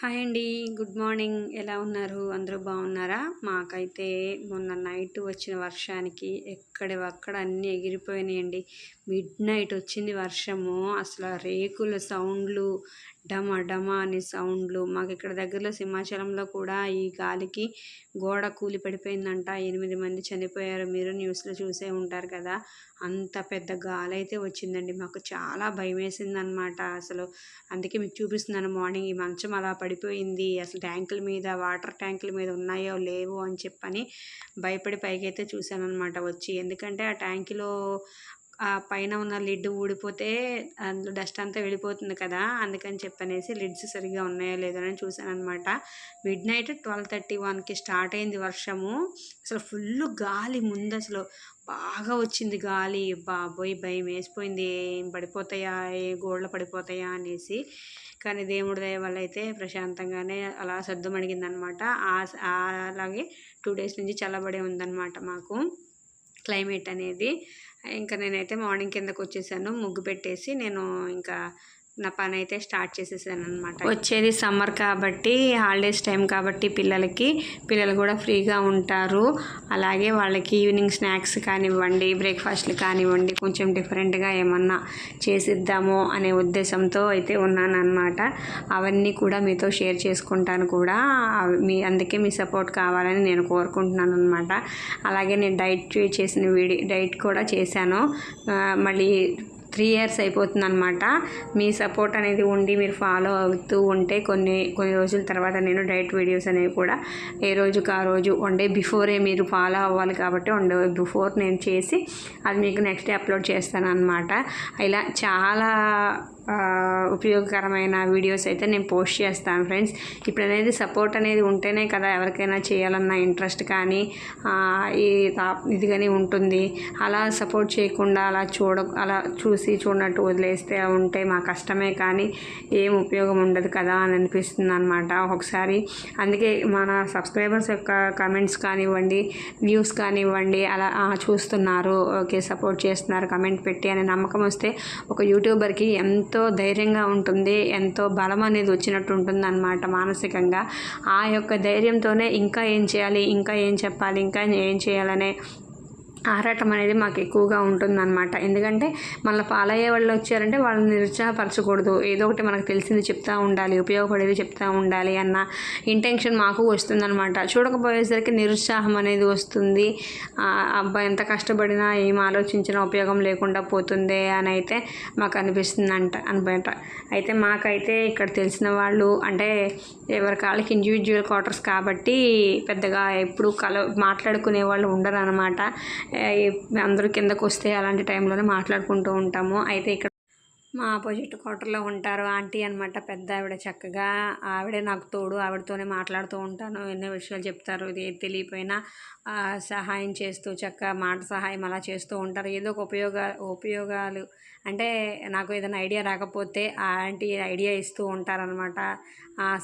Hi అండి good morning. ఎలా ఉన్నారు? అందరూ బాగున్నారా? మాకైతే మొన్న నైట్ వచ్చిన వర్షానికి ఎక్కడివక్కడ అన్నీ ఎగిరిపోయినాయండి. మిడ్ నైట్ వచ్చింది వర్షము అసలు రేకుల సౌండ్లు డమ డమ అనే సౌండ్లు. మాకు ఇక్కడ దగ్గరలో సింహాచలంలో కూడా ఈ గాలికి గోడ కూలి పడిపోయిందంట. ఎనిమిది మంది చనిపోయారు. మీరు న్యూస్లో చూసే ఉంటారు కదా అంత పెద్ద గాలి అయితే వచ్చిందండి. మాకు చాలా భయం వేసిందనమాట అసలు అందుకే మీకు చూపిస్తున్నాను మార్నింగ్ ఈ మంచం అలా పడిపోయింది. అసలు ట్యాంకుల మీద వాటర్ ట్యాంకుల మీద ఉన్నాయో లేవో అని చెప్పని భయపడి పైకైతే చూశాను అనమాట వచ్చి. ఎందుకంటే ఆ ట్యాంకులో ఆ పైన ఉన్న లిడ్ ఊడిపోతే అందులో డస్ట్ అంతా వెళ్ళిపోతుంది కదా అందుకని చెప్పనేసి లిడ్స్ సరిగ్గా ఉన్నాయో లేదో అని చూశాను అనమాట మిడ్ నైట్ ట్వెల్వ్ థర్టీ వన్కి స్టార్ట్ అయింది వర్షము. అసలు ఫుల్ గాలి ముందు అసలు బాగా వచ్చింది గాలి. బాబోయ్! భయం వేసిపోయింది. ఏం పడిపోతాయా? ఏ గోడలు పడిపోతాయా? అనేసి. కానీ దేవుడి దయ వల్ల అయితే ప్రశాంతంగానే అలా సర్దుమణిగిందనమాట అలాగే టూ డేస్ నుంచి చల్లబడే ఉందన్నమాట మాకు. క్లైమేట్ అనేది. ఇంకా నేనైతే మార్నింగ్ కిందకు వచ్చేసాను ముగ్గు పెట్టేసి నేను ఇంకా నా పని అయితే స్టార్ట్ చేసేసాను అనమాట వచ్చేది సమ్మర్ కాబట్టి హాలిడేస్ టైం కాబట్టి పిల్లలకి పిల్లలు కూడా ఫ్రీగా ఉంటారు. అలాగే వాళ్ళకి ఈవినింగ్ స్నాక్స్ కానివ్వండి బ్రేక్ఫాస్ట్లు కానివ్వండి కొంచెం డిఫరెంట్గా ఏమన్నా చేసిద్దాము అనే ఉద్దేశంతో అయితే ఉన్నాను అనమాట అవన్నీ కూడా మీతో షేర్ చేసుకుంటాను కూడా. మీ అందుకే మీ సపోర్ట్ కావాలని నేను కోరుకుంటున్నాను అనమాట అలాగే నేను డైట్ చేసిన వీడియో డైట్ కూడా చేశాను. మళ్ళీ త్రీ ఇయర్స్ అయిపోతుంది అనమాట మీ సపోర్ట్ అనేది ఉండి మీరు ఫాలో అవుతూ ఉంటే కొన్ని కొన్ని రోజుల తర్వాత నేను డైట్ వీడియోస్ అనేవి కూడా ఏ రోజుకి ఆ రోజు వన్ డే బిఫోరే మీరు ఫాలో అవ్వాలి కాబట్టి వన్ డే బిఫోర్ నేను చేసి అది మీకు నెక్స్ట్ డే అప్లోడ్ చేస్తాను అనమాట ఇలా చాలా ఉపయోగకరమైన వీడియోస్ అయితే నేను పోస్ట్ చేస్తాను ఫ్రెండ్స్. ఇప్పుడు అనేది సపోర్ట్ అనేది ఉంటేనే కదా ఎవరికైనా చేయాలన్న ఇంట్రెస్ట్ కానీ ఈ ఇది కానీ ఉంటుంది. అలా సపోర్ట్ చేయకుండా అలా చూడ అలా చూసి చూడనట్టు వదిలేస్తే ఉంటే మా కష్టమే కానీ ఏం ఉపయోగం ఉండదు కదా అని అనిపిస్తుంది అనమాట ఒకసారి. అందుకే మన సబ్స్క్రైబర్స్ యొక్క కమెంట్స్ కానివ్వండి వ్యూస్ కానివ్వండి అలా చూస్తున్నారు. ఓకే సపోర్ట్ చేస్తున్నారు కమెంట్ పెట్టి అనే నమ్మకం వస్తే ఒక యూట్యూబర్కి ఎంతో ఎంతో ధైర్యంగా ఉంటుంది ఎంతో బలం అనేది వచ్చినట్టు ఉంటుంది అనమాట మానసికంగా. ఆ యొక్క ధైర్యంతోనే ఇంకా ఏం చేయాలి ఇంకా ఏం చెప్పాలి ఇంకా ఏం చేయాలనే ఆరాటం అనేది మాకు ఎక్కువగా ఉంటుందన్నమాట. ఎందుకంటే మళ్ళీ పాలయ్యే వాళ్ళు వచ్చారంటే వాళ్ళని నిరుత్సాహపరచకూడదు. ఏదో ఒకటి మనకు తెలిసింది చెప్తూ ఉండాలి ఉపయోగపడేది చెప్తూ ఉండాలి అన్న ఇంటెన్షన్ మాకు వస్తుందన్నమాట. చూడకపోయేసరికి నిరుత్సాహం అనేది వస్తుంది. అబ్బాయి ఎంత కష్టపడినా ఏం ఆలోచించినా ఉపయోగం లేకుండా పోతుంది అని అయితే మాకు అనిపిస్తుంది అంట అనమాట అయితే మాకైతే ఇక్కడ తెలిసిన వాళ్ళు అంటే ఎవరి కాళ్ళకి ఇండివిజువల్ క్వార్టర్స్ కాబట్టి పెద్దగా ఎప్పుడు కల మాట్లాడుకునే వాళ్ళు ఉండరు అనమాట అందరూ కిందకు వస్తే అలాంటి టైంలోనే మాట్లాడుకుంటూ ఉంటాము. అయితే ఇక్కడ మా ఆపోజిట్ క్వార్టర్లో ఉంటారు ఆంటీ అనమాట పెద్ద ఆవిడ చక్కగా. ఆవిడే నాకు తోడు ఆవిడతోనే మాట్లాడుతూ ఉంటాను. ఎన్నో విషయాలు చెప్తారు ఇది తెలియపోయినా సహాయం చేస్తూ చక్కగా మాట సహాయం అలా చేస్తూ ఉంటారు. ఏదో ఒక ఉపయోగ ఉపయోగాలు. అంటే నాకు ఏదైనా ఐడియా రాకపోతే ఆ ఆంటీ ఐడియా ఇస్తూ ఉంటారనమాట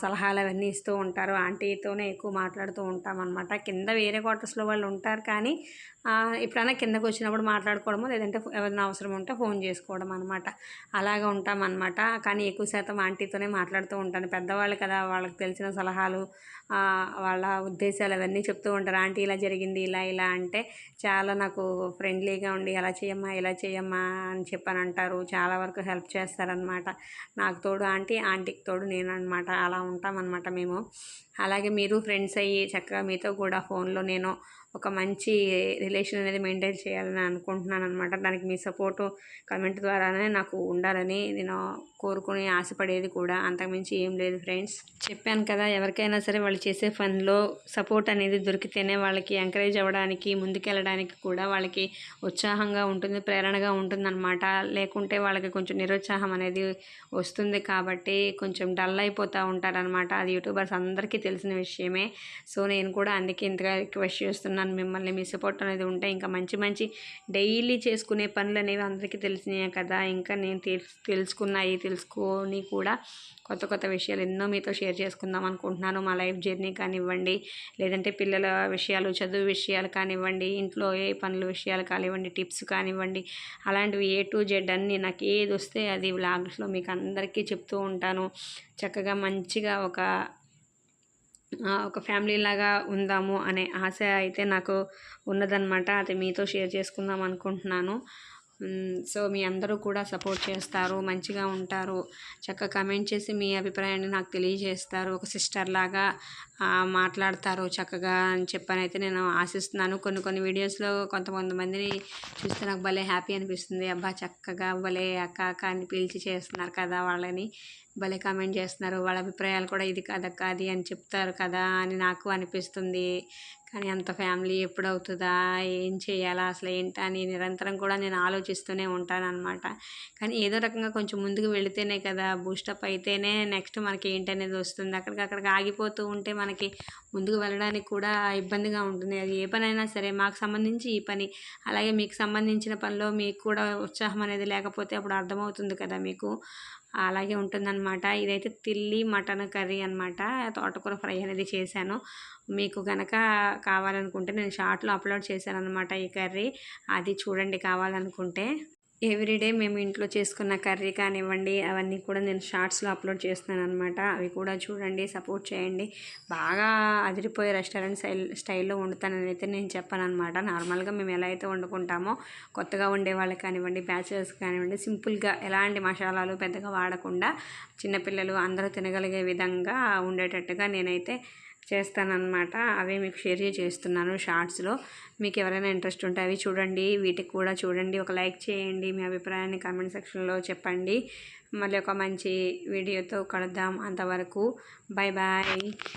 సలహాలు అవన్నీ ఇస్తూ ఉంటారు. ఆంటీతోనే ఎక్కువ మాట్లాడుతూ ఉంటామన్నమాట. కింద వేరే క్వార్టర్స్లో వాళ్ళు ఉంటారు కానీ ఎప్పుడైనా కిందకు వచ్చినప్పుడు మాట్లాడుకోవడము లేదంటే ఎవరైనా అవసరం ఉంటే ఫోన్ చేసుకోవడం అనమాట అలాగా అనమాట కానీ ఎక్కువ శాతం ఆంటీతోనే మాట్లాడుతూ ఉంటాను. పెద్దవాళ్ళు కదా వాళ్ళకి తెలిసిన సలహాలు వాళ్ళ ఉద్దేశాలు అవన్నీ చెప్తూ ఉంటారు. ఆంటీ ఇలా జరిగింది ఇలా ఇలా అంటే చాలా నాకు ఫ్రెండ్లీగా ఉండి ఎలా చేయమ్మా ఇలా చేయమ్మా అని చెప్పని అంటారు చాలా వరకు హెల్ప్ చేస్తారనమాట నాకు తోడు ఆంటీ ఆంటీకి తోడు నేను అనమాట అలా ఉంటామన్నమాట మేము. అలాగే మీరు ఫ్రెండ్స్ అయ్యి చక్కగా మీతో కూడా ఫోన్లో నేను ఒక మంచి రిలేషన్ అనేది మెయింటైన్ చేయాలని అనుకుంటున్నాను అనమాట దానికి మీ సపోర్టు కమెంట్ ద్వారానే నాకు ఉండాలని నేను కోరుకుని ఆశపడేది కూడా అంతకుమించి ఏం లేదు ఫ్రెండ్స్. చెప్పాను కదా ఎవరికైనా సరే వాళ్ళు చేసే పనిలో సపోర్ట్ అనేది దొరికితేనే వాళ్ళకి ఎంకరేజ్ అవ్వడానికి ముందుకెళ్ళడానికి కూడా వాళ్ళకి ఉత్సాహంగా ఉంటుంది ప్రేరణగా ఉంటుందన్నమాట. లేకుంటే వాళ్ళకి కొంచెం నిరుత్సాహం అనేది వస్తుంది కాబట్టి కొంచెం డల్ అయిపోతూ ఉంటారనమాట అది యూట్యూబర్స్ అందరికీ తెలిసిన విషయమే. సో నేను కూడా అందుకే ఇంతగా రిక్వెస్ట్ చేస్తున్నాను మిమ్మల్ని మీ సపోర్ట్ అనేది ఉంటే ఇంకా మంచి మంచి డైలీ చేసుకునే పనులు అనేవి అందరికీ తెలిసినాయి కదా. ఇంకా నేను తెలుసుకున్నాయి తెలుసుకున్నాయి తెలుసుకొని కూడా కొత్త కొత్త విషయాలు ఎన్నో మీతో షేర్ చేసుకుందాం అనుకుంటున్నాను. మా లైఫ్ జర్నీ కానివ్వండి లేదంటే పిల్లల విషయాలు చదువు విషయాలు కానివ్వండి ఇంట్లో ఏ పనుల విషయాలు కానివ్వండి టిప్స్ కానివ్వండి అలాంటివి ఏ టు జెడ్ అన్నీ నాకు ఏది వస్తే అది వ్లాగ్స్లో మీకు అందరికీ చెప్తూ ఉంటాను. చక్కగా మంచిగా ఒక ఒక ఫ్యామిలీ లాగా ఉందాము అనే ఆశ అయితే నాకు ఉన్నదన్నమాట. అది మీతో షేర్ చేసుకుందాం అనుకుంటున్నాను. సో మీ అందరూ కూడా సపోర్ట్ చేస్తారు మంచిగా ఉంటారు. చక్కగా కమెంట్ చేసి మీ అభిప్రాయాన్ని నాకు తెలియజేస్తారు. ఒక సిస్టర్ లాగా మాట్లాడతారు చక్కగా అని చెప్పని అయితే నేను ఆశిస్తున్నాను. కొన్ని కొన్ని వీడియోస్లో కొంతమంది మందిని చూస్తే నాకు భలే హ్యాపీ అనిపిస్తుంది. అబ్బా చక్కగా భలే అక్క అక్క అని పిలిచి చేస్తున్నారు కదా వాళ్ళని. భలే కామెంట్ చేస్తున్నారు. వాళ్ళ అభిప్రాయాలు కూడా ఇది కాదక్క అది అని చెప్తారు కదా అని నాకు అనిపిస్తుంది. కానీ అంత ఫ్యామిలీ ఎప్పుడు అవుతుందా ఏం చేయాలా? అసలు ఏంటా అని నిరంతరం కూడా నేను ఆలోచిస్తూనే ఉంటాను అనమాట కానీ ఏదో రకంగా కొంచెం ముందుకు వెళితేనే కదా బూస్టప్ అయితేనే నెక్స్ట్ మనకి ఏంటనేది వస్తుంది. అక్కడికి అక్కడికి ఆగిపోతూ ఉంటే మనకి ముందుకు వెళ్ళడానికి కూడా ఇబ్బందిగా ఉంటుంది. అది ఏ పనైనా సరే మాకు సంబంధించి ఈ పని. అలాగే మీకు సంబంధించిన పనిలో మీకు కూడా ఉత్సాహం అనేది లేకపోతే అప్పుడు అర్థమవుతుంది కదా మీకు. అలాగే ఉంటుందన్నమాట. అనమాట. ఇదైతే తిల్లి మటన్ కర్రీ అనమాట. తోటకూర ఫ్రై అనేది చేశాను. మీకు కనుక కావాలనుకుంటే నేను షార్ట్లో అప్లోడ్ చేశాను అనమాట ఈ కర్రీ. అది చూడండి కావాలనుకుంటే. ఎవ్రీడే మేము ఇంట్లో చేసుకున్న కర్రీ కానివ్వండి అవన్నీ కూడా నేను షార్ట్స్లో అప్లోడ్ చేస్తున్నాను అనమాట అవి కూడా చూడండి సపోర్ట్ చేయండి. బాగా అదిరిపోయే రెస్టారెంట్ స్టైల్ స్టైల్లో వండుతానని అయితే నేను చెప్పాను అనమాట నార్మల్గా మేము ఎలా అయితే వండుకుంటామో కొత్తగా వండే వాళ్ళకి కానివ్వండి బ్యాచులర్స్ కానివ్వండి సింపుల్గా ఎలాంటి మసాలాలు పెద్దగా వాడకుండా చిన్నపిల్లలు అందరూ తినగలిగే విధంగా ఉండేటట్టుగా నేనైతే చేస్తానన్నమాట. అవి మీకు షేర్ చేస్తున్నాను షార్ట్స్లో. మీకు ఎవరైనా ఇంట్రెస్ట్ ఉంటే అవి చూడండి. వీటికి కూడా చూడండి. ఒక లైక్ చేయండి. మీ అభిప్రాయాన్ని కామెంట్ సెక్షన్లో చెప్పండి. మళ్ళీ ఒక మంచి వీడియోతో కలుద్దాం అంతవరకు. Bye bye.